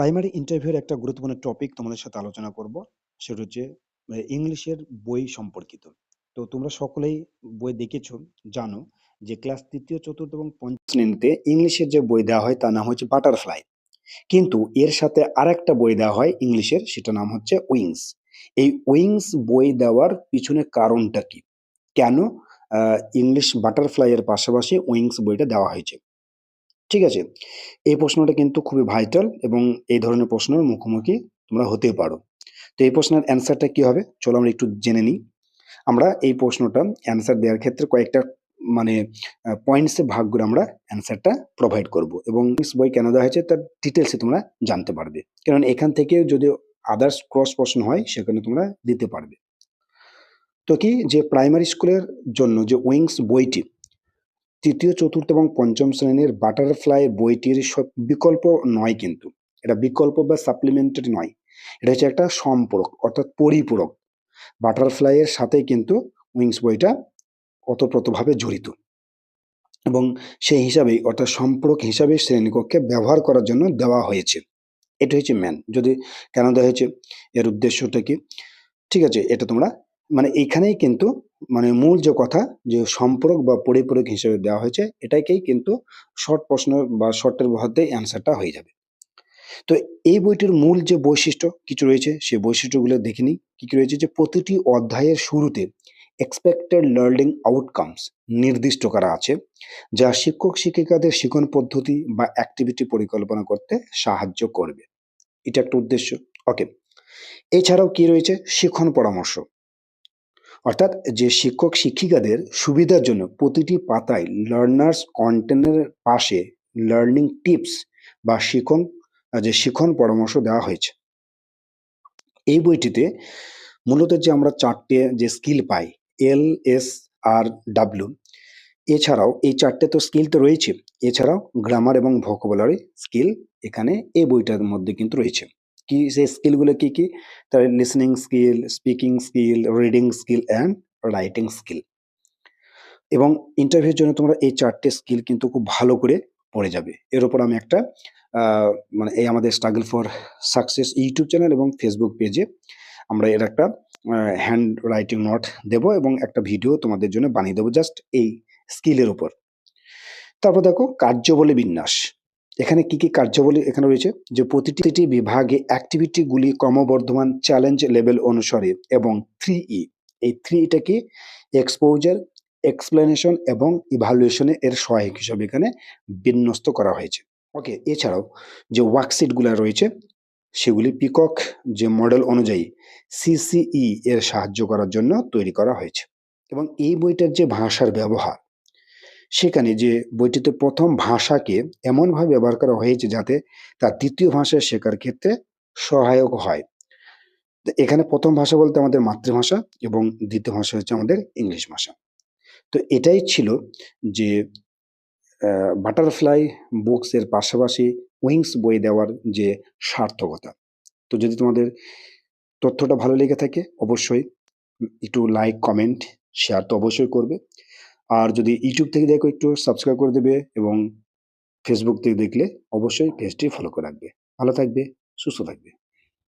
Primary ইন্টারভিউয়ের একটা গুরুত্বপূর্ণ টপিক তোমাদের সাথে আলোচনা করব। সেটা হচ্ছে ইংলিশের বই সম্পর্কিত। তো তোমরা সকলেই বই দেখেছ, জানো যে ক্লাস ৩য়, ৪র্থ এবং ৫ম শ্রেণীতে ইংলিশের যে বই দেওয়া হয় তার নাম হচ্ছে 'বাটারফ্লাই'। কিন্তু এর সাথে আরেকটা বই দেওয়া হয় ইংলিশের সেটা নাম হচ্ছে 'উইংস'। এই 'উইংস' বই দেওয়ার পিছনে কারণটা কি? কেন ইংলিশ 'বাটারফ্লাই' এর পাশাপাশি 'উইংস' বইটা দেওয়া হয়েছে? ঠিক আছে? এই প্রশ্নটা কিন্তু খুবই ভাইটাল এবং এই ধরনের প্রশ্নের মুখোমুখি তোমরা হতেও পারো। তো এই প্রশ্নের অ্যান্সারটা কি হবে? চলো আমরা একটু জেনে নিই। আমরা এই প্রশ্নটা অ্যান্সার দেওয়ার ক্ষেত্রে কয়েকটা মানে পয়েন্টসে ভাগ করে আমরা অ্যান্সারটা প্রোভাইড করব এবং বই কেন দেওয়া হয়েছে তার ডিটেলসে তোমরা জানতে পারবে। কারণ এখান থেকে যদি আদার্স ক্রস প্রশ্ন হয়, সেখানে তোমরা দিতে পারবে। তো কি যে প্রাইমারি স্কুলের জন্য যে 'উইংস' বইটি ৩য়, ৪র্থ এবং পঞ্চম শ্রেণির 'বাটারফ্লাই' বইটির বিকল্প নয় কিন্তু। এটা বিকল্প বা সাপ্লিমেন্টারি নয়। এটা হচ্ছে একটা সম্পূরক অর্থাৎ পরিপূরক। 'বাটারফ্লাই' এর সাথেই কিন্তু 'উইংস' বইটা ওতপ্রোতভাবে জড়িত। এবং সেই হিসাবেই অর্থাৎ সম্পূরক হিসাবে শ্রেণীকক্ষে ব্যবহার করার জন্য দেওয়া হয়েছে। এটা হচ্ছে মেইন। যদি কেন দেওয়া হয়েছে? এর উদ্দেশ্যটা কি? ঠিক আছে? এটা তোমরা মানে এইখানেই কিন্তু মানে মূল যে কথা যে সম্পর্ক বা পরিপূরক হিসেবে দেওয়া হয়েছে এটাকেই কিন্তু শর্ট প্রশ্ন বা শর্টের মধ্যে অ্যান্সারটা হয়ে যাবে। তো এই বইটির মূল যে বৈশিষ্ট্য কিছু রয়েছে সেই বৈশিষ্ট্যগুলো দেখে নিই। কি, কি রয়েছে? যে প্রতিটি অধ্যায়ের শুরুতে এক্সপেক্টেড লার্নিং আউটকামস নির্দিষ্ট করা আছে যা শিক্ষক-শিক্ষিকাদের শিখন পদ্ধতি বা অ্যাক্টিভিটি পরিকল্পনা করতে সাহায্য করবে। এটা একটা উদ্দেশ্য। ওকে। এছাড়াও কি রয়েছে? শিখন পরামর্শ। অর্থাৎ যে শিক্ষক-শিক্ষিকাদের সুবিধার জন্য প্রতিটি পাতায় লার্নার্স কনটেন্ট এর পাশে লার্নিং টিপস বা শিখন যে শিখন পরামর্শ দেওয়া হয়েছে। এই বইটিতে মূলত যে আমরা চারটে যে স্কিল পাই এল, এস, আর, ডাব্লিউ এছাড়াও এই চারটে তো স্কিল তো রয়েছে। এছাড়াও গ্রামার এবং ভোকাবুলারি স্কিল এখানে এই বইটার মধ্যে কিন্তু রয়েছে। কি সেই স্কিলগুলো কি, কি? তার listening skill, speaking skill, reading skill and writing skill. এবং ইন্টারভিউর জন্য তোমরা এই চারটে স্কিল কিন্তু খুব ভালো করে পড়ে যাবে। এর উপর আমি একটা মানে এই আমাদের struggle for success YouTube channel এবং ফেসবুক পেজে আমরা এর একটা হ্যান্ড রাইটিং নোট দেব এবং একটা ভিডিও তোমাদের জন্য বানিয়ে দেবো জাস্ট এই স্কিলের উপর। তারপর দেখো কার্যাবলী বিন্যাস। এখানে কি, কি কার্যাবলী এখানে রয়েছে? যে প্রতিটি বিভাগে অ্যাক্টিভিটিগুলি ক্রমবর্ধমান চ্যালেঞ্জ লেভেল অনুসারে এবং থ্রি ই এই 3 টা কি? এক্সপোজার, এক্সপ্লেনেশন এবং ইভালুয়েশন এর সহায়ক হিসাবে এখানে বিন্যস্ত করা হয়েছে। ওকে। এছাড়াও যে ওয়ার্কশিটগুলো রয়েছে সেগুলি পিকক যে মডেল অনুযায়ী সিসিই এর সাহায্য করার জন্য তৈরি করা হয়েছে। এবং এই বইটার যে ভাষার ব্যবহার সেখানে যে বইটিতে প্রথম ভাষাকে এমনভাবে ব্যবহার করা হয়েছে যাতে তার ২য় ভাষা শেখার ক্ষেত্রে সহায়ক হয়। এখানে প্রথম ভাষা বলতে আমাদের মাতৃভাষা এবং দ্বিতীয় ভাষা হচ্ছে আমাদের ইংলিশ ভাষা। তো এটাই ছিল যে 'বাটারফ্লাই বুকস' এর পাশাপাশি 'উইংস' বই দেওয়ার যে সার্থকতা। তো যদি তোমাদের তথ্যটা ভালো লেগে থাকে অবশ্যই একটু লাইক, কমেন্ট, শেয়ার তো অবশ্যই করবে। আর যদি ইউটিউব থেকে দেখো একটু সাবস্ক্রাইব করে দেবে এবং ফেসবুক থেকে দেখলে অবশ্যই পেজটি ফলো করে রাখবে। ভালো থাকবে, সুস্থ থাকবে।